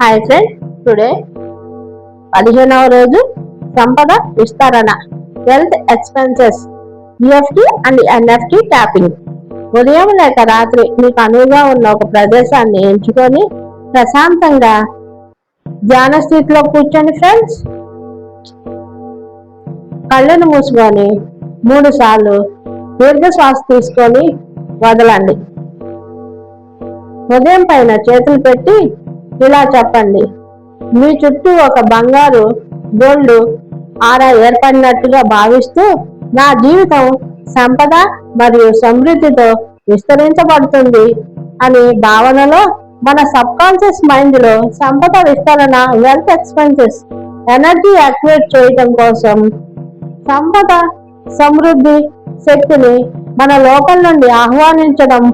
Hi friend today పదిహేనవ రోజు సంపద విస్తరణ wealth expenses GFT and NFT tapping ఉదయం లేక రాత్రి మీకు అనువుగా ఉన్న ఒక ప్రదేశాన్ని ఎంచుకొని ప్రశాంతంగా ధ్యాన స్థితిలో కూర్చోండి ఫ్రెండ్స్ కళ్ళను మూసుకొని మూడు సార్లు దీర్ఘ శ్వాస తీసుకొని వదలండి. ఉదయం పైన చేతులు పెట్టి ఇలా చెప్పండి. మీ చుట్టూ ఒక బంగారు గోల్డ్ ఆరా ఏర్పడినట్టుగా భావిస్తూ నా జీవితం సంపద మరియు సమృద్ధితో విస్తరించబడుతుంది అని భావనలో మన సబ్ కాన్షియస్ మైండ్లో సంపద విస్తరణ వెల్త్ ఎక్స్పెన్సెస్ ఎనర్జీ యాక్టివేట్ చేయటం కోసం సంపద సమృద్ధి శక్తిని మన లోపల నుండి ఆహ్వానించడం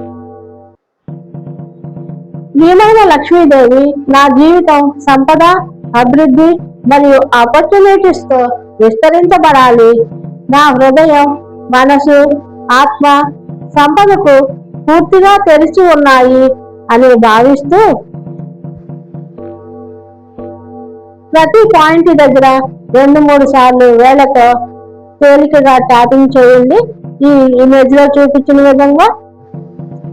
ప్రియమైన లక్ష్మీదేవి నా జీవితం సంపద అభివృద్ధి మరియు ఆపర్చునిటీస్తో విస్తరించబడాలి. నా హృదయం మనసు ఆత్మ సంపదకు పూర్తిగా తెరిచి ఉన్నాయి అని భావిస్తూ ప్రతి పాయింట్ దగ్గర రెండు మూడు సార్లు వేలతో తేలికగా ట్యాపింగ్ చేయండి. ఈ ఇమేజ్లో చూపించిన విధంగా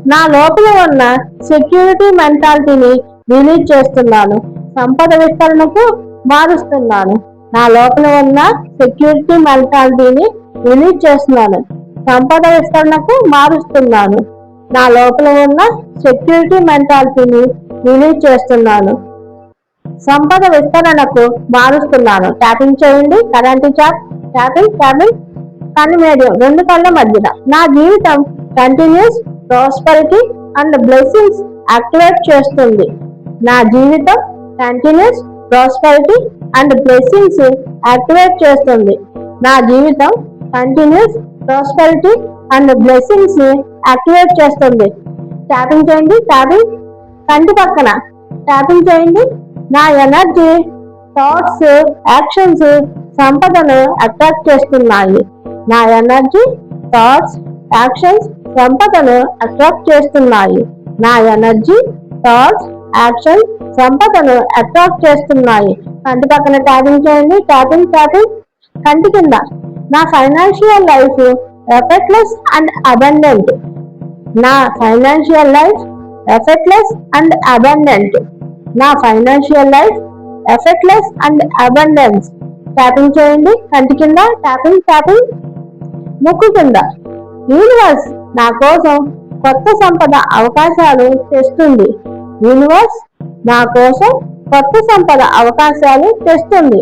నా లోపల ఉన్న సెక్యూరిటీ మెంటాలిటీని రిలీజ్ చేస్తున్నాను. సంపద విస్తరణకు మారుస్తున్నాను నా లోపల ఉన్న సెక్యూరిటీ మెంటాలిటీని రిలీజ్ చేస్తున్నాను. సంపద విస్తరణకు మారుస్తున్నాను. నా లోపల ఉన్న సెక్యూరిటీ మెంటాలిటీని రిలీజ్ చేస్తున్నాను. సంపద విస్తరణకు మారుస్తున్నాను. ట్యాపింగ్ చేయండి. కరెంట్ చాప్ ట్యాపింగ్ ట్యాపింగ్ కన్ను మీడియం రెండు కళ్ళ మధ్యన. నా జీవితం continues prosperity and blessings activate చేస్తుంది. నా జీవితం continues prosperity and blessings activate చేస్తుంది. నా జీవితం continues prosperity and blessings activate చేస్తుంది. ట్యాపింగ్ చేయండి ట్యాపింగ్ కంటి పక్కన ట్యాపింగ్ చేయండి. నా ఎనర్జీ థాట్స్ యాక్షన్స్ సంపదను అట్రాక్ట్ చేస్తున్నాయి. నా ఎనర్జీ థాట్స్ యాక్షన్స్ సంపదను అట్రాక్ట్ చేస్తున్నాయి. నా ఎనర్జీ థాట్స్ యాక్షన్ సంపదను అట్రాక్ట్ చేస్తున్నాయి. కంటి పక్కన ట్యాపింగ్ చేయండి. ట్యాపింగ్ ట్యాపింగ్ కంటి కింద. నా financial life effortless and abundant నా financial life effortless and abundant నా financial life effortless and abundance tapping చేయండి. కంటి కింద. ట్యాపింగ్ ట్యాపింగ్ ముక్కు కింద. యూనివర్స్ నా కోసం కొత్త సంపద అవకాశాలు తెస్తుంది. యూనివర్స్ నా కోసం కొత్త సంపద అవకాశాలు తెస్తుంది.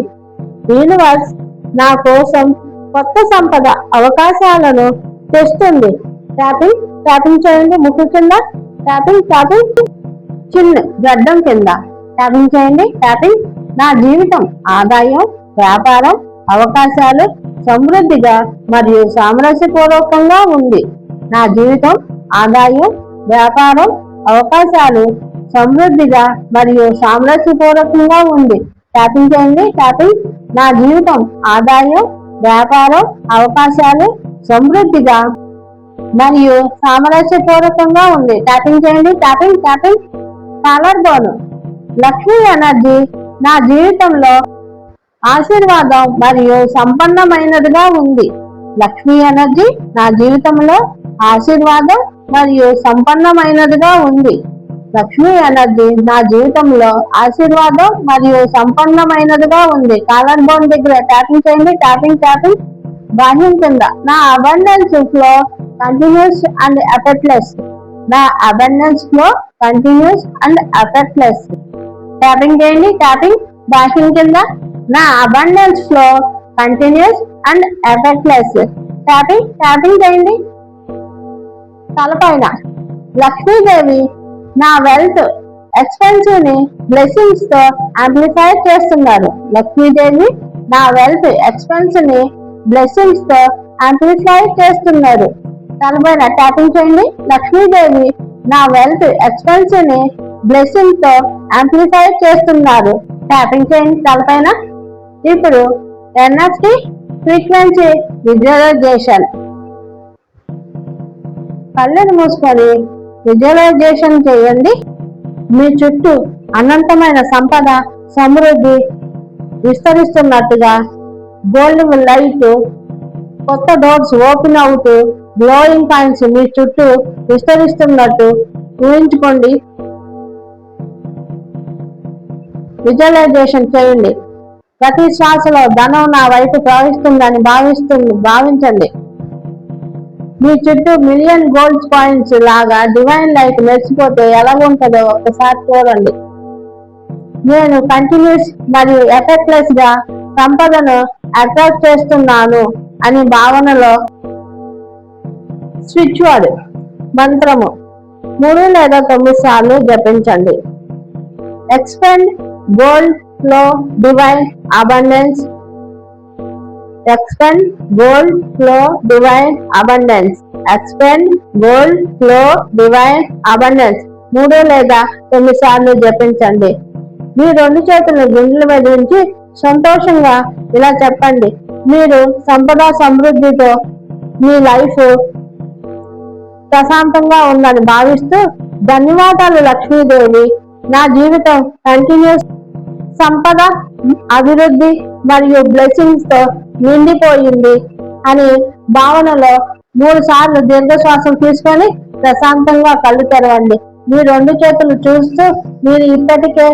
యూనివర్స్ నా కోసం కొత్త సంపద అవకాశాలను తెస్తుంది. ట్యాపింగ్ ట్యాపింగ్ చేయండి ముక్కు కింద. ట్యాపింగ్ ట్యాపింగ్ చిన్న గడ్డం కింద. ట్యాపింగ్ చేయండి ట్యాపింగ్ నా జీవితం ఆదాయం వ్యాపారం అవకాశాలు సమృద్ధిగా మరియు సామరస్యపూర్వకంగా ఉంది. నా జీవితం ఆదాయం వ్యాపారం అవకాశాలు సమృద్ధిగా మరియు సామరస్యపూర్వకంగా ఉంది. ట్యాపింగ్ చేయండి. ట్యాపింగ్ నా జీవితం ఆదాయం వ్యాపారం అవకాశాలు సమృద్ధిగా మరియు సామరస్యపూర్వకంగా ఉంది. ట్యాపింగ్ చేయండి. ట్యాపింగ్ ట్యాపింగ్ కాలర్ బోను లక్ష్మీ ఎనర్జీ నా జీవితంలో ఆశీర్వాదం మరియు సంపన్నమైనదిగా ఉంది. లక్ష్మీ ఎనర్జీ నా జీవితంలో ఆశీర్వాదం మరియు సంపన్నమైనదిగా ఉంది. లక్ష్మీ ఎనర్జీ నా జీవితంలో ఆశీర్వాదం మరియు సంపన్నమైనదిగా ఉంది. కాలర్ బోన్ దగ్గర ట్యాపింగ్ చేయండి. ట్యాపింగ్ ట్యాపింగ్ బాహ్యం కింద నా abundance flow continues and effortless నా abundance flow continues and effortless tapping చేయండి. ట్యాపింగ్ బాహ్యం కింద నా abundance flow continues and effortless tapping tapping చేయండి. తలపైన లక్ష్మీదేవి నా వెల్త్ ఎక్స్పెన్సివ్ని బ్లెస్సింగ్స్తో ఆంప్లిఫై చేస్తున్నారు. లక్ష్మీదేవి నా వెల్త్ ఎక్స్పెన్స్ని బ్లెస్సింగ్స్తో ఆంప్లిఫై చేస్తున్నారు. తలపైన ట్యాపింగ్ చేయండి. లక్ష్మీదేవి నా వెల్త్ ఎక్స్పెన్స్ని బ్లెస్సింగ్తో ఆంప్లిఫై చేస్తున్నారు. ట్యాపింగ్ చేయండి తలపైన. ఇప్పుడు ఎన్ఎఫ్టి ఫ్రీక్వెన్సీ విజువలైజేషన్. కళ్ళను మూసుకొని విజువలైజేషన్ చేయండి. మీ చుట్టూ అనంతమైన సంపద సమృద్ధి విస్తరిస్తున్నట్టుగా గోల్డ్ లైట్ కొత్త డోర్స్ ఓపెన్ అవుతూ గ్లోయింగ్ పాయింట్స్ మీ చుట్టూ విస్తరిస్తున్నట్టు ఊహించుకోండి. విజువలైజేషన్ చేయండి. ప్రతి శ్వాసలో ధనం నా వైపు ప్రవహిస్తుందని భావిస్తుంది భావించండి. మీ చుట్టూ మిలియన్ గోల్డ్ పాయింట్స్ లాగా డివైన్ లైట్ మెరిసిపోతే ఎలా ఉంటుందో ఒకసారి చూడండి. నేను కంటిన్యూస్ మరియు ఎఫెక్ట్లెస్గా సంపదను అట్రాక్ట్ చేస్తున్నాను అని భావనలో స్విచ్ వర్డ్ మంత్రము. మూడు లేదా తొమ్మిది సార్లు జపించండి. Expand gold flow divine abundance expand gold flow divine abundance expand gold flow divine abundance మూడు లేదా తొమ్మిది సార్లు జపించండి. మీ రెండు చేతులను గుండెల మీద ఉంచి సంతోషంగా ఇలా చెప్పండి. మీరు సంపద సమృద్ధితో మీ లైఫ్ ప్రశాంతంగా ఉందని భావిస్తూ ధన్యవాదాలు లక్ష్మీదేవి. నా జీవితం కంటిన్యూస్ సంపద అభివృద్ధి మరియు బ్లెస్సింగ్స్తో నిండిపోయింది అని భావనలో మూడు సార్లు దీర్ఘశ్వాసం తీసుకొని ప్రశాంతంగా కళ్ళు తెరవండి. మీ రెండు చేతులు చూస్తూ మీరు ఇప్పటికే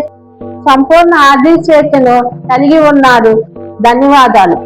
సంపూర్ణ ఆర్థిక చేతను కలిగి ఉన్నారు. ధన్యవాదాలు.